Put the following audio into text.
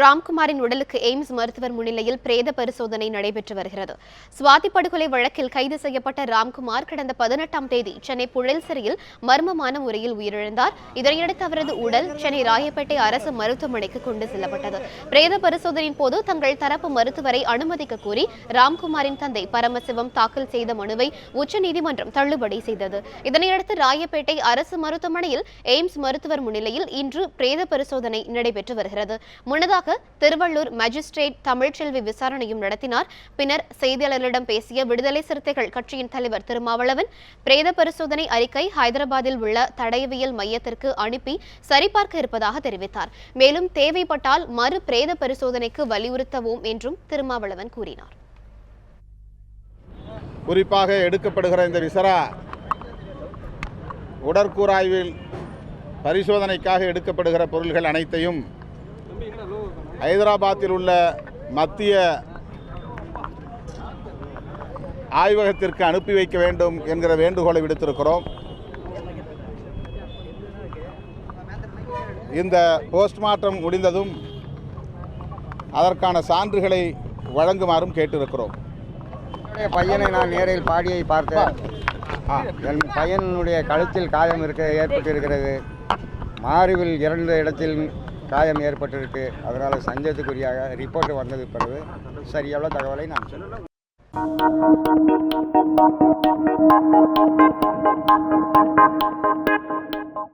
ராம்குமாரின் உடலுக்கு எய்ம்ஸ் மருத்துவர் முன்னிலையில் பிரேத பரிசோதனை நடைபெற்று வருகிறது. சுவாதி படுகொலை வழக்கில் கைது செய்யப்பட்ட ராம்குமார் கடந்த பதினெட்டாம் தேதி சென்னை புழல் சிறையில் மர்மமான முறையில் உயிரிழந்தார். இதனையடுத்து அவரது உடல் சென்னை ராயப்பேட்டை அரசு மருத்துவமனைக்கு கொண்டு செல்லப்பட்டது. பிரேத பரிசோதனையின் போது தங்கள் தரப்பு மருத்துவரை அனுமதிக்க கோரி ராம்குமாரின் தந்தை பரமசிவம் தாக்கல் செய்த மனுவை உச்சநீதிமன்றம் தள்ளுபடி செய்தது. இதனையடுத்து ராயப்பேட்டை அரசு மருத்துவமனையில் எய்ம்ஸ் மருத்துவர் முன்னிலையில் இன்று பிரேத பரிசோதனை நடைபெற்று வருகிறது. முன்னதாக முன்னதாக திருவள்ளூர் மஜிஸ்ட்ரேட் தமிழ்ச்செல்வி விசாரணையும் நடத்தினார். பின்னர் செய்தியாளர்களிடம் பேசிய விடுதலை சிறுத்தைகள் கட்சியின் தலைவர் திருமாவளவன் பிரேத பரிசோதனை அறிக்கை ஹைதராபாத்தில் உள்ள தடயவியல் மையத்திற்கு அனுப்பி சரிபார்க்க இருப்பதாக தெரிவித்தார். மேலும் தேவைப்பட்டால் மறு பிரேத பரிசோதனைக்கு வலியுறுத்தவோம் என்றும் திருமாவளவன் கூறினார். குறிப்பாக எடுக்கப்படுகிற இந்த விசரா உடற்கூறாய்வில் பரிசோதனைக்காக எடுக்கப்படுகிற பொருள்கள் அனைத்தையும் ஹைதராபாத்தில் உள்ள மத்திய ஆய்வகத்திற்கு அனுப்பி வைக்க வேண்டும் என்கிற வேண்டுகோளை விடுத்திருக்கிறோம். இந்த போஸ்ட்மார்ட்டம் முடிந்ததும் அதற்கான சான்றுகளை வழங்குமாறும் கேட்டிருக்கிறோம். பையனை நான் நேரில் பாடியை பார்த்தேன். என் பையனுடைய கழுத்தில் காயம் இருக்க ஏற்பட்டிருக்கிறது. மார்பில் இரண்டு இடத்தில் காயம் ஏற்பட்டிருக்கு. அதனால் சந்தேகத்துக்குரியாக ரிப்போர்ட் வந்தது பிறகு சரியான தகவலை நான் சொல்லுவேன்